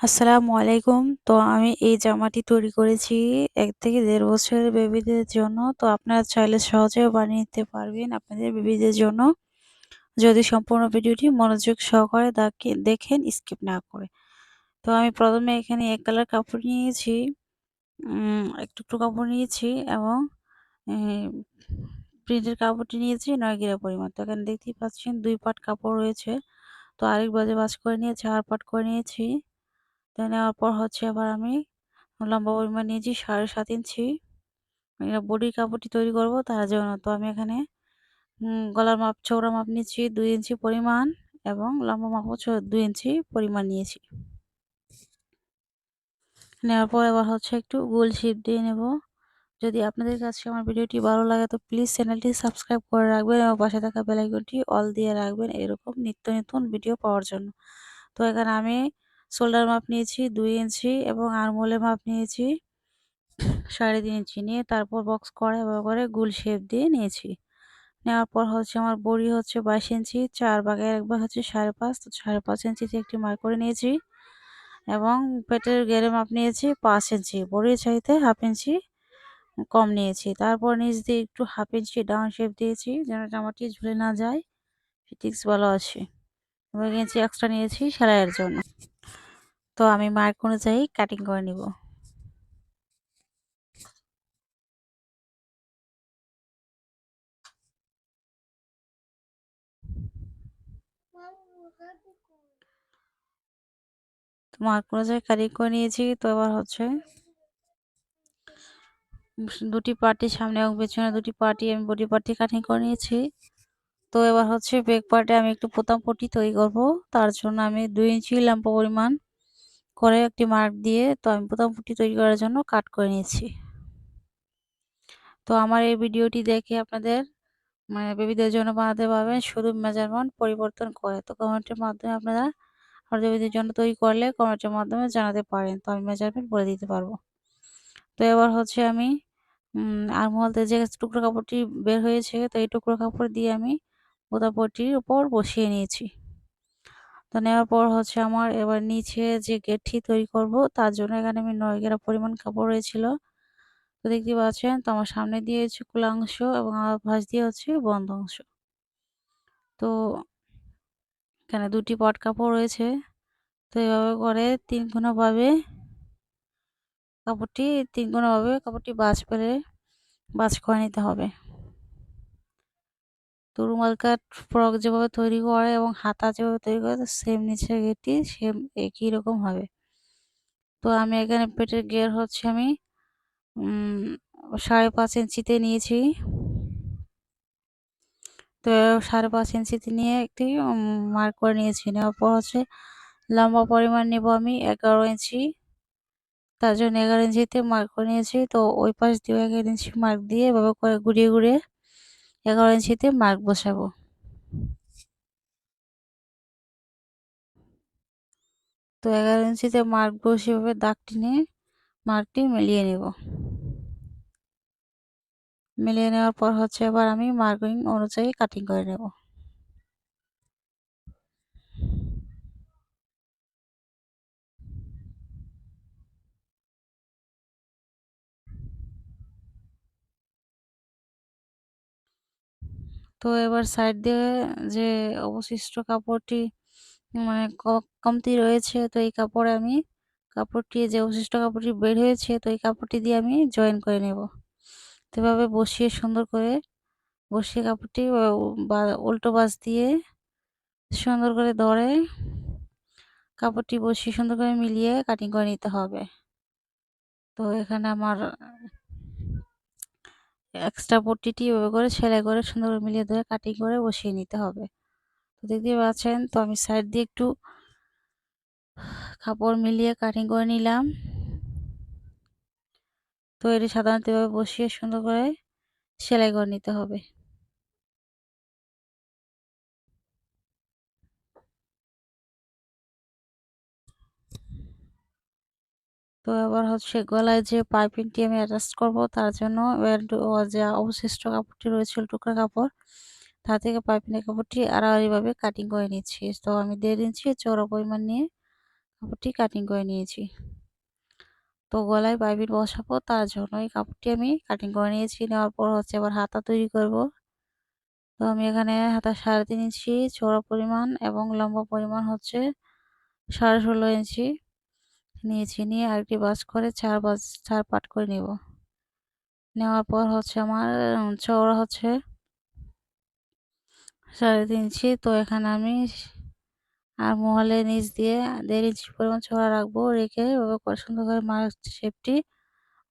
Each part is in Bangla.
আসসালামু আলাইকুম। তো আমি এই জামাটি তৈরি করেছি এক থেকে দেড় বছরের বেবিদের জন্য। তো আপনারা চাইলে সহজেও বানিয়ে নিতে পারবেন আপনাদের বেবিদের জন্য। যদি সম্পূর্ণ ভিডিওটি মনোযোগ সহকারে দেখেন স্কিপ না করে। তো আমি প্রথমে এখানে এক কালার কাপড় নিয়েছি, ১ টুকরো কাপড় নিয়েছি এবং প্রিন্টের কাপড়টি নিয়েছি ৯ ঘেরা পরিমাণ। তো এখানে দেখতেই পাচ্ছেন দুই পাট কাপড় রয়েছে। তো আরেক ভাঁজে ভাঁজ করে নিয়েছি ৪ পাট করে নিয়েছি। নেওয়ার পর হচ্ছে আবার আমি লম্বা পরিমাণ নিয়েছি ৭.৫ ইঞ্চি। বডির কাপড়টি তৈরি করব তার জন্য। তো আমি এখানে গলার মাপ, চওড়া মাপ নিয়েছি ২ ইঞ্চি পরিমাণ এবং লম্বা মাপও ২ ইঞ্চি পরিমাণ নিয়েছি। নেওয়ার পর এবার হচ্ছে একটু গোল শেপ দিয়ে নেব। যদি আপনাদের কাছে আমার ভিডিওটি ভালো লাগে তো প্লিজ চ্যানেলটি সাবস্ক্রাইব করে রাখবেন এবং পাশে থাকা বেল আইকনটি অল দিয়ে রাখবেন এরকম নিত্য নতুন ভিডিও পাওয়ার জন্য। তো এখানে আমি শোল্ডার মাপ নিয়েছি, দুই ইঞ্চি এবং আর্মহোলের মাপ নিয়েছি ৩.৫ ইঞ্চি নিয়ে, তারপর বক্স করে করে গোল শেপ দিয়ে নিয়েছি। নেওয়ার পর হচ্ছে আমার বড়ি হচ্ছে ২২ ইঞ্চি ৪ ভাগের ১ ভাগ হচ্ছে ৫.৫ তো ৫.৫ ইঞ্চিতে একটি মার করে নিয়েছি এবং পেটের গেড়ে মাপ নিয়েছি পাঁচ ইঞ্চি, বড়ির চাইতে হাফ ইঞ্চি কম নিয়েছি। তারপর নিচ দিয়ে একটু হাফ ইঞ্চি ডাউন শেপ দিয়েছি যেন জামাটি ঝুলে না যায়, ফিটিংস ভালো আছে। এবং ইঞ্চি এক্সট্রা নিয়েছি সেলাইয়ের জন্য। তো আমি মার্ক অনুযায়ী কাটিং করে নিব। মার্ক অনুযায়ী কাটিং করে নিয়েছি, তো এবার হচ্ছে দুটি পার্টি সামনে এবং পেছনে দুটি পার্টি আমি বডি পার্টি কাটিং করে নিয়েছি তো এবার হচ্ছে ব্যাক পার্টে আমি একটু পোতাম পটি তৈরি করব, তার জন্য আমি দুই ইঞ্চি লম্বা পরিমাণ করে একটি মার্ক দিয়ে তো আমি পটি তৈরি করার জন্য কাট করে নিয়েছি। তো আমার এই ভিডিওটি দেখে আপনাদের মানে বেবিদের জন্য বানাতে পারবেন শুধু মেজারমেন্ট পরিবর্তন করে। তো কমেন্টের মাধ্যমে আপনারা আর বেবিদের জন্য তৈরি করলে কমেন্টের মাধ্যমে জানাতে পারেন। তো আমি মেজারমেন্ট বলে দিতে পারব। তো এবার হচ্ছে আমি আরমহলতে যে টুকরো কাপড়টি বের হয়েছে, তো এই টুকরো কাপড় দিয়ে আমি বোতাপটির উপর বসিয়ে নিয়েছি। তো নেওয়ার পর হচ্ছে আমার এবার নিচে যে গেটটি তৈরি করব, তার জন্য এখানে আমি নয় গেরা পরিমাণ কাপড় রয়েছিল। তো দেখতে পাচ্ছেন, তো আমার সামনে দিয়ে হচ্ছে খোলা অংশ এবং আমার ভাঁজ দিয়ে হচ্ছে বন্ধ অংশ তো এখানে দুটি পট কাপড় রয়েছে। তো এভাবে করে তিন ভাবে কাপড়টি তিন ভাবে কাপড়টি বাজ করে বাজ করে নিতে হবে। তো রুমাল কাট ফ্রক যেভাবে তৈরি করে এবং হাতা যেভাবে তৈরি করে সেম নিচে গেটটি সেম একই রকম হবে। তো আমি এখানে পেটের গের হচ্ছে আমি সাড়ে পাঁচ ইঞ্চিতে নিয়েছি। তো সাড়ে পাঁচ ইঞ্চিতে নিয়ে একটি মার্ক করে নিয়েছি। নেওয়ার পর হচ্ছে লম্বা পরিমাণ নেব আমি এগারো ইঞ্চি। তার জন্য এগারো ইঞ্চিতে মার্ক করে নিয়েছি। তো ওই পাশ দিয়ে এগারো ইঞ্চি মার্ক দিয়ে এভাবে করে ঘুরিয়ে ঘুরিয়ে এগারো ইঞ্চিতে মার্ক বসাবো। তো এগারো ইঞ্চিতে মার্ক বসে এভাবে দাগটি নিয়ে মার্কটি মিলিয়ে নেব। মিলিয়ে নেওয়ার পর হচ্ছে এবার আমি মার্কিং অনুযায়ী কাটিং করে নেব। তো এবার সাইড দিয়ে যে অবশিষ্ট কাপড়টি মানে কমতি রয়েছে, তো এই কাপড়ে আমি কাপড়টি, যে অবশিষ্ট কাপড়টি বের হয়েছে, তো এই কাপড়টি দিয়ে আমি জয়েন করে নেব। তো এভাবে বসিয়ে সুন্দর করে বসিয়ে কাপড়টি উল্টো বাস দিয়ে সুন্দর করে ধরে কাপড়টি বসিয়ে সুন্দর করে মিলিয়ে কাটিং করে নিতে হবে। তো এখানে আমার এক্সট্রা পট্টিটি এভাবে করে সেলাই করে সুন্দর করে মিলিয়ে ধরে কাটিং করে বসিয়ে নিতে হবে। তো দেখতে পাচ্ছেন, তো আমি সাইড দিয়ে একটু কাপড় মিলিয়ে কাটিং করে নিলাম। তো এটি সাধারণত এভাবে বসিয়ে সুন্দর করে সেলাই করে নিতে হবে। তো এবার হচ্ছে গলায় যে পাইপিংটি আমি অ্যাডজাস্ট করব, তার জন্য যে অবশিষ্ট কাপড়টি রয়েছে টুকরা কাপড়, তা থেকে পাইপিংয়ের কাপড়টি আড়াআড়িভাবে কাটিং করে নিচ্ছি। তো আমি দেড় ইঞ্চি চৌড়া পরিমাণ নিয়ে কাপড়টি কাটিং করে নিয়েছি। তো গলায় পাইপিং বসাবো, তার জন্য এই কাপড়টি আমি কাটিং করে নিয়েছি। নেওয়ার পর হচ্ছে আবার হাতা তৈরি করব। তো আমি এখানে হাতা সাড়ে তিন ইঞ্চি চড়া পরিমাণ এবং লম্বা পরিমাণ হচ্ছে সাড়ে ষোলো ইঞ্চি নিয়েছি। নিয়ে আরেকটি বাস করে চার বাস চার পাট করে নেব। নেওয়ার পর হচ্ছে আমার চওড়া হচ্ছে সাড়ে তিন ইঞ্চি। তো এখানে আমি আর মহলে নিচ দিয়ে দেড় ইঞ্চি পরিমাণ চড়া রাখব, রেখে সুন্দর করে মার শেপটি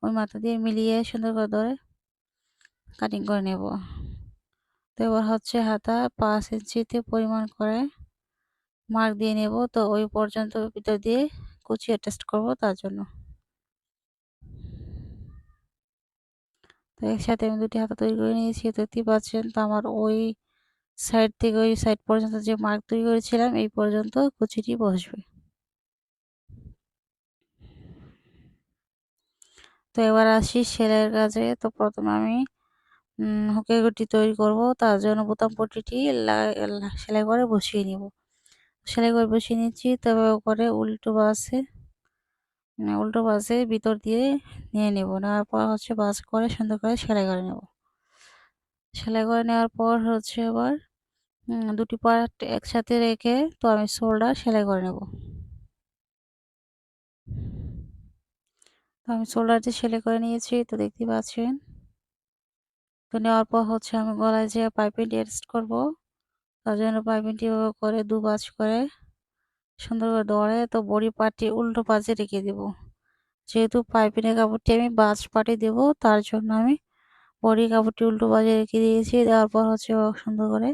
ওই মাথা দিয়ে মিলিয়ে সুন্দর করে ধরে কাটিং করে নেব। তো এবার হচ্ছে হাতা পাঁচ ইঞ্চিতে পরিমাণ করে মার্ক দিয়ে নেব। তো ওই পর্যন্ত ভিতর দিয়ে কুচি অ্যাটাচ করব তার জন্য। তো একসাথে আমি দুটি হাতা তৈরি করে নিয়েছি, দেখতেই পাচ্ছেন তো আমার ওই সাইড থেকে ওই সাইড পর্যন্ত যে মার্ক তৈরি করেছিলাম, এই পর্যন্ত কুচিটি বসবে। তো এবার আসি সেলাইয়ের কাজে। তো প্রথমে আমি হুকের গুটি তৈরি করব, তার জন্য বোতাম পট্টিটি সেলাই করে বসিয়ে নিব। সেলাই করে বসিয়ে নিচ্ছি তবে করে উল্টো বাসে মানে উল্টো বাসে ভিতর দিয়ে নিয়ে নেব। নেওয়ার পর হচ্ছে বাস করে সুন্দর করে সেলাই করে নেব। সেলাই করে নেওয়ার পর হচ্ছে আবার দুটি পার্ট একসাথে রেখে তো আমি শোল্ডার সেলাই করে নেব। তো আমি শোল্ডারটি সেলাই করে নিয়েছি, তো দেখতে পাচ্ছেন। তো নেওয়ার পর হচ্ছে আমি গলায় যে পাইপিংটি অ্যাডজাস্ট করব তার জন্য পাইপিংটি করে দু পাঁচ করে সুন্দর করে দৌড়ে, তো বড়ি পাটি উল্টো পাশে রেখে দেব। যেহেতু পাইপিনের কাপড়টি আমি বাজ পাটি দেবো তার জন্য আমি বড়ি কাপড়টি উল্টো পাশে রেখে দিয়েছি। দেওয়ার পর হচ্ছে সুন্দর করে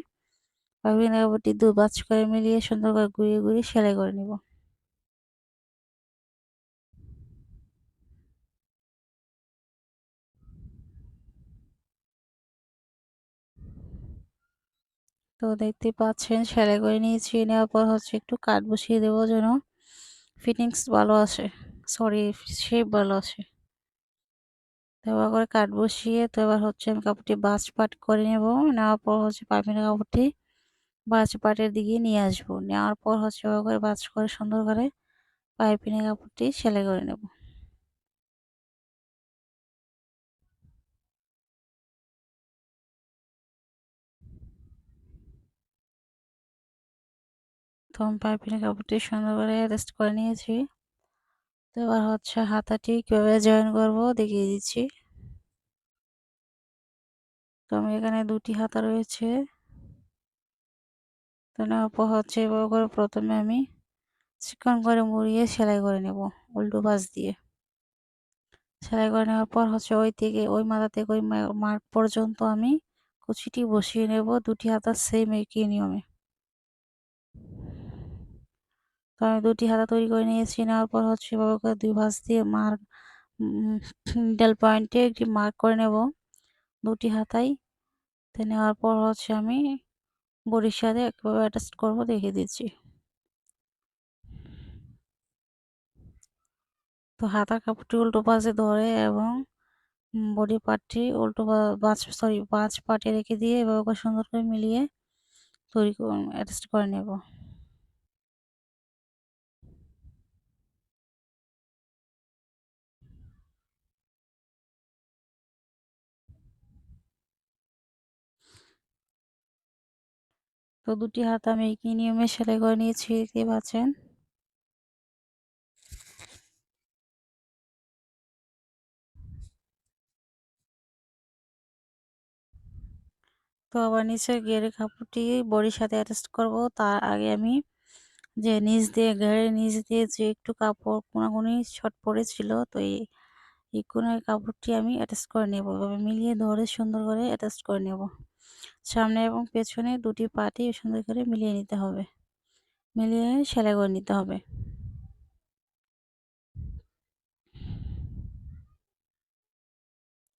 পাইপিনের কাপড়টি দু বাজ করে মিলিয়ে সুন্দর করে ঘুরিয়ে ঘুরিয়ে সেলাই করে নেব। তো দেখতে পাচ্ছেন সেলাই করে নিয়েছি। নেওয়ার পর হচ্ছে একটু কাট বসিয়ে দেবো যেন ফিটিংস ভালো আসে। সরি শেপ ভালো আসে। এবার করে কাট বসিয়ে তো এবার হচ্ছে আমি কাপড়টি বাস পাট করে নেব। নেওয়ার পর হচ্ছে পাইপিনের কাপড়টি বাস পাটের দিকে নিয়ে আসব। নেওয়ার পর হচ্ছে এবার করে বাস করে সুন্দর করে পাইপিনের কাপড়টি সেলাই করে নেব। তো আমি পাইপিনের কাপড়টি সুন্দর করে রেস্ট করে নিয়েছি। তো এবার হচ্ছে হাতাটি কীভাবে জয়েন করব দেখিয়ে দিচ্ছি। তো আমি এখানে দুটি হাতা রয়েছে। তো নেওয়ার পর হচ্ছে এবার করে প্রথমে আমি চিকন করে মুড়িয়ে সেলাই করে নেব উল্টো পাশ দিয়ে। সেলাই করে নেওয়ার পর হচ্ছে ওই থেকে, ওই মাথা থেকে ওই মার্ক পর্যন্ত আমি কুচিটি বসিয়ে নেব। দুটি হাতা সেম একই নিয়মে। আমি দুটি হাতা তৈরি করে নিয়ে নিয়েছি। নেওয়ার পর হচ্ছে এভাবে দুই ভাঁজ দিয়ে মার্ক ডেল পয়েন্টে একটি মার্ক করে নেব দুটি হাতাই তো নেওয়ার পর হচ্ছে আমি বড়ির সাথে একভাবে অ্যাটাচ করব দেখে দিচ্ছি। তো হাতার কাপড়টি উল্টো পাশে ধরে এবং বডি পার্টটি উল্টো বাঁচ সরি বাঁচ পাটে রেখে দিয়ে এভাবে সুন্দর করে মিলিয়ে তৈরি অ্যাটাচ করে নেব। তো দুটি হাত আমি একই নিয়মে সেলাই করে নিয়েছি দেখতে পাচ্ছেন। তো আবার নিচের গেড়ে কাপড়টি বডির সাথে অ্যাটাচ করব। তার আগে আমি যে নিচ দিয়ে ঘেরে নিচ দিয়ে যে একটু কাপড় কোনাকুনি ছট পড়েছিল, তো এই কোনার কাপড়টি আমি অ্যাটাচ করে নেব। মিলিয়ে ধরে সুন্দর করে অ্যাটাচ করে নেব। সামনে এবং পেছনে দুটি পাটি সুন্দর করে মিলিয়ে নিতে হবে। মিলিয়ে সেলাই করে নিতে হবে।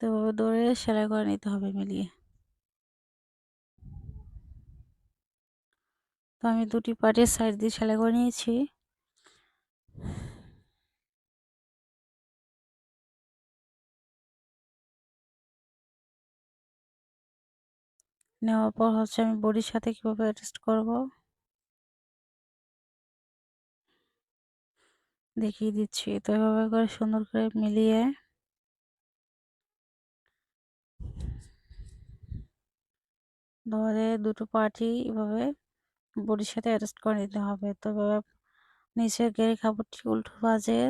তো দৌড়ে সেলাই করে নিতে হবে মিলিয়ে। তো আমি দুটি পার্টের সাইড দিয়ে সেলাই করে নিয়েছি। নেওয়ার পর হচ্ছে আমি বডির সাথে কীভাবে অ্যাডজাস্ট করব? দেখিয়ে দিচ্ছি। তো এভাবে করে সুন্দর করে মিলিয়ে ধরে দুটো পার্টি এভাবে বডির সাথে অ্যাডজাস্ট করে নিতে হবে। তো এভাবে নিচের গেড়ে কাপড়টি উল্টো বাজে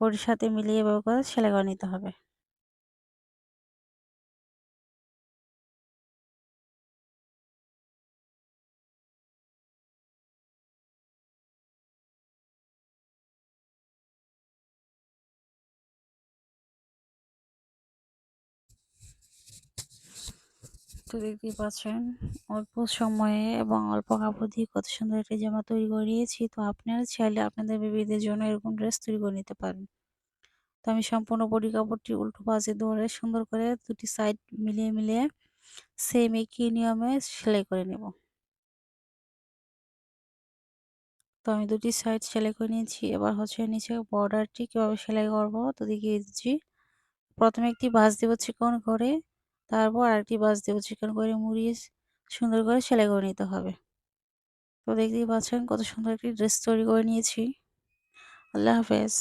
বডির সাথে মিলিয়ে এভাবে করে সেলাই করে নিতে হবে। তো দেখতেই পাচ্ছেন, অল্প সময়ে এবং অল্প কাপড় দিয়ে কত সুন্দর একটা জামা তৈরি করে নিয়েছি। তো আপনারা চাইলে আপনাদের বেবিদের জন্য এরকম ড্রেস তৈরি করে নিতে পারেন। তো আমি সম্পূর্ণ বডি কাপড়টি উল্টো পাশে ধরে সুন্দর করে দুটি সাইড মিলিয়ে মিলিয়ে সেম একই নিয়মে সেলাই করে নেব। তো আমি দুটি সাইড সেলাই করে নিয়েছি। এবার হচ্ছে নিচে বর্ডারটি কীভাবে সেলাই করব তো দেখিয়ে দিচ্ছি। প্রথমে একটি বাস দেবো চিকন করে। তারপর আরেকটি বাস দেবো চিকেন করে মুড়িয়ে সুন্দর করে সেলাই করে নিতে হবে। তো দেখতেই পাচ্ছেন কত সুন্দর একটি ড্রেস তৈরি করে নিয়েছি। আল্লাহ হাফেজ।